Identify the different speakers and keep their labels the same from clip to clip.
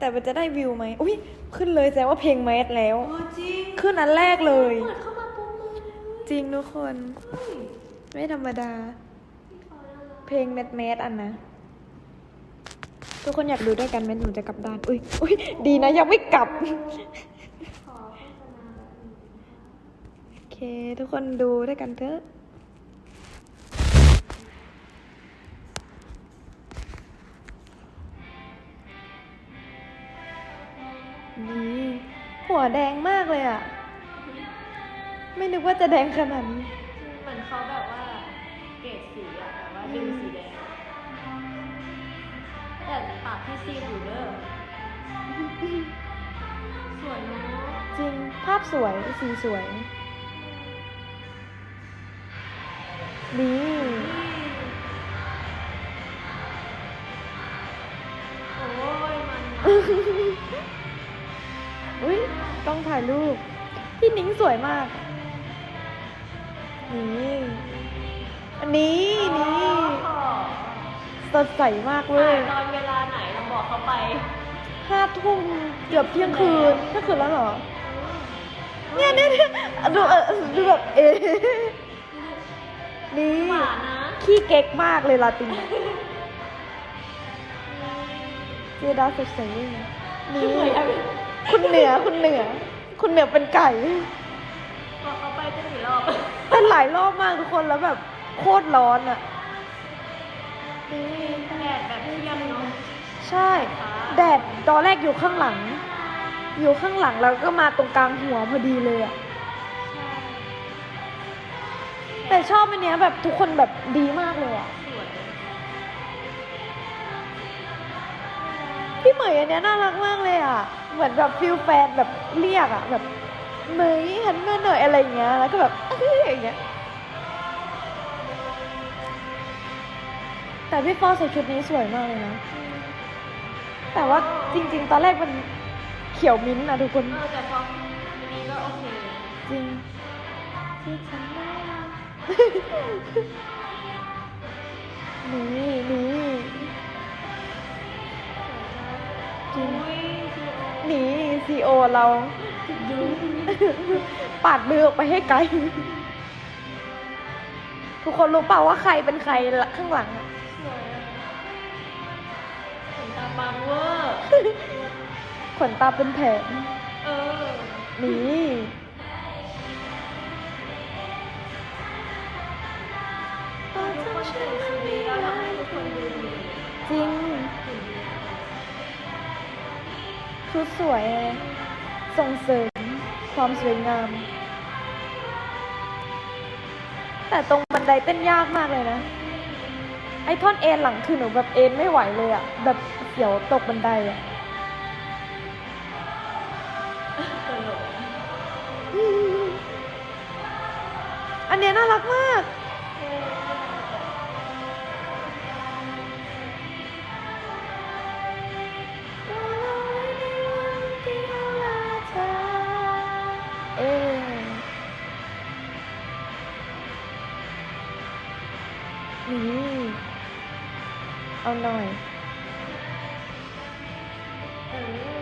Speaker 1: แต่มันจะได้วิวไหมอุ้ยขึ้นเลยแสดงว่าเพลงแมสแล้ว
Speaker 2: โอ้จริง
Speaker 1: ขึ้นอันแรกเลย
Speaker 2: เปิดเข้ามาปุ๊บเลย
Speaker 1: จริงทุกคน
Speaker 2: เฮ้ย
Speaker 1: ไม่ธรรมดา
Speaker 2: พี่ขอแล้วนะ
Speaker 1: เพลงแมสแมสอันนะ ทุกคนอยากดูด้วยกันไหมหนูจะกลับด้าน อุ้ยอุ้ยดีนะยังไม่กลับ
Speaker 2: ขอโฆษณาแบบนี้
Speaker 1: โอเค ทุกคนดูด้วยกันเถอะ นี่หัวแดงมากเลยอะ ไม่นึกว่าจะแดงขนาดนี้
Speaker 2: เหมือนเขาแบบว่าเกรดสีอะแบบว่าดึงสีแดง แต่ปากที่ซีดอยู่เด้อสวยเนาะ
Speaker 1: จริง ภาพสวย สีสวย นี่
Speaker 2: โอ้ยมัน
Speaker 1: อุ้ยต้องถ่ายรูป พี่นิ้งสวยมาก นี่อันนี้นี่
Speaker 2: อ๋อ
Speaker 1: สดใสมากเล
Speaker 2: ถ่าย
Speaker 1: ย
Speaker 2: ตอนเวลาไหนเราบอกเขาไป
Speaker 1: ห้าทุ่มเกือบเที่ยงคืนเที่ยงคืนแล้วเหรอ เนี่ยเนี่ยเนี่ยดูเออดูแบบเอะนี่
Speaker 2: หวานนะ
Speaker 1: ขี้เก๊กมากเลยลาตินเจดาสดใสนี่
Speaker 2: เหมือนกัน
Speaker 1: คุณเหนือคุณเหนือ คุณเหนือเป็นไก่
Speaker 2: บอกเขาไปจะกี่รอบ
Speaker 1: เป็นหลายรอบมากทุกคนแล้วแบบโคตรร้อนอะนี่
Speaker 2: แดดแบบเที่ยงเนาะ
Speaker 1: ใช่ แดดตอนแรกอยู่ข้างหลัง อยู่ข้างหลังแล้วก็มาตรงกลางหัวพอดีเลยอะแต่ชอบอันเนี้ยแบบทุกคนแบบดีมากเลยอะ พี่เหมยอันเนี้ยน่ารักมากเลยอะ เหมือนแบบฟิลแฟนแบบเรียกอะแบบเหมยหันมาหน่อยอะไรอย่างเงี้ย แล้วก็แบบอย่างเงี้ย แต่พี่ฟอใส่ชุดนี้สวยมากเลยนะ แต่ว่าจริง ๆ ตอนแรกมันเขียวมิ้นท์นะทุกคน
Speaker 2: เออแต่พออันนี้ก็โอเค
Speaker 1: จริงที่ฉันได้นี่นี่ จริง
Speaker 2: อุ้ยซีโอ
Speaker 1: นี่ซีโอเรา ปาดมือออกไปให้ไกล ทุกคนรู้เปล่าว่าใครเป็นใครข้างหลังอะ
Speaker 2: สวยอะขนตาบางเวอร์
Speaker 1: ขนตาเป็นแผง
Speaker 2: ชุด
Speaker 1: สวยเลยส่งเสริมความสวยงาม แต่ตรงบันไดเต้นยากมากเลยนะ ไอ้ท่อนเอ็นหลังคือหนูแบบเอ็นไม่ไหวเลยอะแบบเสียวตกบันไดอะอันเนี้ยน่ารักมาก นี่เอาหน่อย
Speaker 2: เออ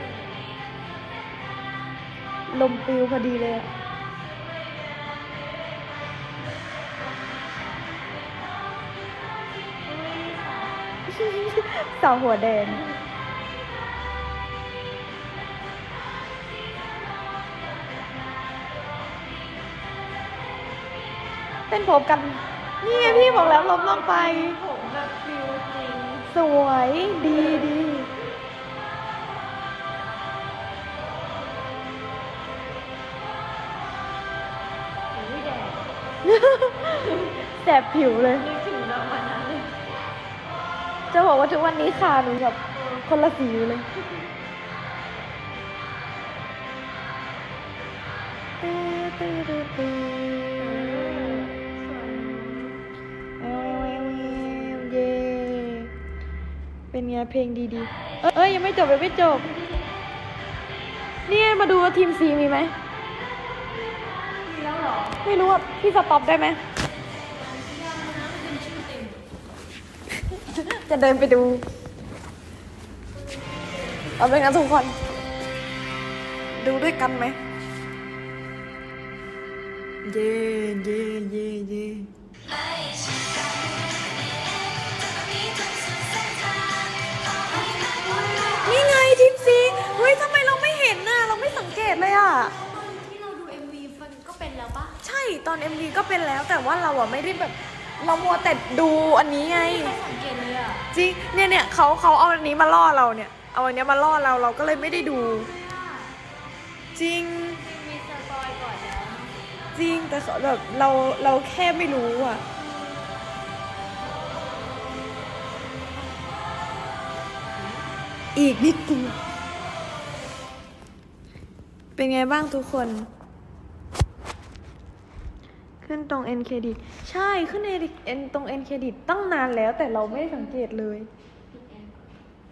Speaker 1: ลมปิวพอดีเลยอะ
Speaker 2: อุ้ยสาว
Speaker 1: สาวหัวแดงเต้นพบกัน นี่ไงพี่บอกแล้วล้มลงไป
Speaker 2: ผมแบบฟิลจริง
Speaker 1: สวยดีดี
Speaker 2: อุ้ยแดด
Speaker 1: แสบผิวเลย
Speaker 2: นึกถึงแบบวันนั้นเลย
Speaker 1: จะบอกว่าทุกวันนี้ขาหนูแบบคนละสีเลยตื้อตื้อตื้อตื้อ เป็นไงเพลงดีๆ เอ้ยยังไม่จบยังไม่จบนี่มาดูว่าทีมซีมีไหม
Speaker 2: มีแล้วหรอ
Speaker 1: ไม่รู้ว่าพี่สต็อปได้ไหม จะเดินไปดู
Speaker 2: เอา
Speaker 1: เลยนะทุกคน ดูด้วยกันไหม เย่เย่เย่เย่ เกตเลยอะ
Speaker 2: ตอนที่เราดู MV มันก็เป็นแล้วปะ
Speaker 1: ใช่ตอน MV ก็เป็นแล้วแต่ว่าเราอะไม่ได้แบบเรามัวแต่ดูอันนี้ไง
Speaker 2: ไม่สังเกตเลยอะ
Speaker 1: จริงเนี่ยเนี่ยเขาเขาเอาอันนี้มาล่อเราเนี่ย เอาอันเนี้ยมาล่อเราเราก็เลยไม่ได้ดู จริง
Speaker 2: มีสปอยก่อนแล้ว
Speaker 1: จริงแต่เขาแบบเราเราแค่ไม่รู้อะ อีกนิดเดียว เป็นไงบ้างทุกคน ขึ้นตรง N เครดิตใช่ขึ้น N ตรง N เครดิตตั้งนานแล้วแต่เราไม่ได้สังเกตเลย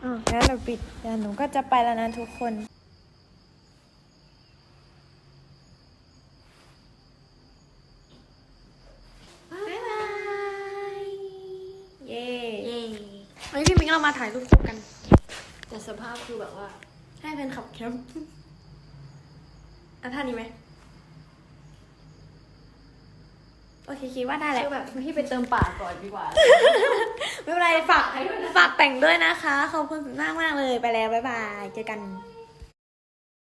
Speaker 1: อะงั้นเราปิดเดี๋ยวหนูก็จะไปแล้วนะทุกคนบ๊ายบายเย้
Speaker 2: เย้
Speaker 1: วันนี้พี่มิ้งเรามาถ่ายรูปคู่กัน
Speaker 2: แต่สภาพคือแบบว่า
Speaker 1: ให้แฟนขับแคมป์ อะท่านี้ไหมโอเคคิดว่าได้แหละ
Speaker 2: คือแบบพี่ไปเติมปากก่อนดีกว่า
Speaker 1: ไม่เป็นไรฝากฝากแต่งด้วยนะคะ ขอบคุณมากมากๆเลยไปแล้ว บ๊ายบาย เจอกัน